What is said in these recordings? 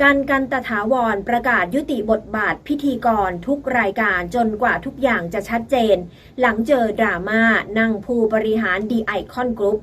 การกันตถาวรประกาศยุติบทบาทพิธีกรทุกรายการจนกว่าทุกอย่างจะชัดเจน หลังเจอดราม่านั่งผู้บริหารดีไอคอนกรุ๊ป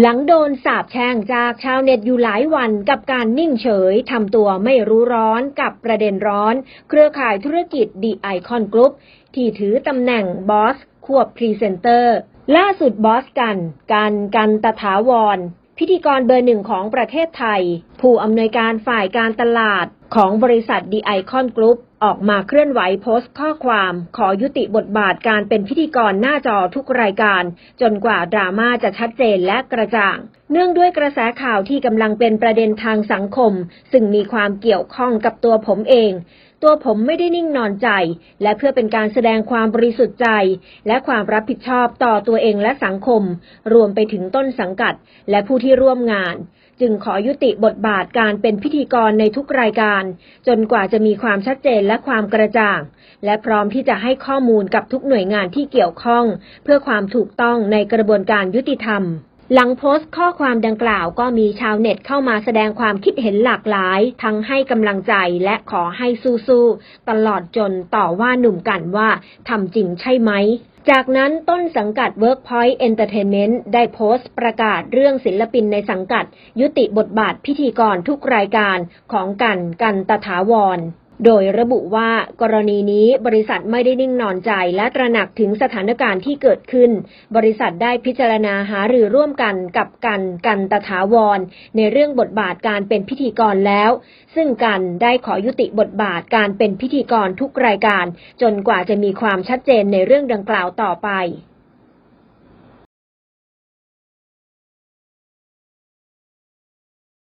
หลังโดนสาบแช่งจากชาวเน็ตอยู่หลายวันกับการนิ่งเฉยทำตัวไม่รู้ร้อนกับประเด็นร้อน เครือข่ายธุรกิจดีไอคอนกรุ๊ปที่ถือตำแหน่งบอสควบพรีเซนเตอร์ล่าสุดบอสกัน กันกันตถาวร พิธีกรเบอร์หนึ่งของประเทศไทย ผู้อำนวยการฝ่ายการตลาดของบริษัทดีไอคอนกรุ๊ปออกมาเคลื่อนไหวโพสต์ข้อความขอยุติบทบาทการเป็นพิธีกรหน้าจอทุกรายการ จนกว่าดราม่าจะชัดเจนและกระจ่าง เนื่องด้วยกระแสข่าวที่กำลังเป็นประเด็นทางสังคม ซึ่งมีความเกี่ยวข้องกับตัวผมเอง ตัวผมไม่ได้นิ่งนอนใจ และเพื่อเป็นการแสดงความบริสุทธิ์ใจ และความรับผิดชอบต่อตัวเองและสังคม รวมไปถึงต้นสังกัด และผู้ที่ร่วมงาน จึงขอยุติบทบาทการเป็นพิธีกรในทุกรายการ จนกว่าจะมีความชัดเจนและความกระจ่าง และพร้อมที่จะให้ข้อมูลกับทุกหน่วยงานที่เกี่ยวข้อง เพื่อความถูกต้องในกระบวนการยุติธรรม หลังโพสต์ข้อความดังกล่าวก็มีชาวเน็ตเข้ามาแสดงความคิดเห็นหลากหลาย ทั้งให้กำลังใจและขอให้สู้ๆ ตลอดจนต่อว่าหนุ่มกันว่าทำจริงใช่ไหม จากนั้นต้นสังกัด Workpoint Entertainment ได้โพสต์ประกาศเรื่องศิลปินในสังกัด ยุติบทบาทพิธีกรทุกรายการของกันกันตถาวร โดยระบุว่ากรณีนี้บริษัทไม่ได้นิ่งนอนใจและตระหนักถึงสถานการณ์ที่เกิดขึ้น บริษัทได้พิจารณาหารือร่วมกันกับกันกันตถาวร ในเรื่องบทบาทการเป็นพิธีกรแล้ว ซึ่งกันได้ขอยุติบทบาทการเป็นพิธีกรทุกรายการ จนกว่าจะมีความชัดเจนในเรื่องดังกล่าวต่อไป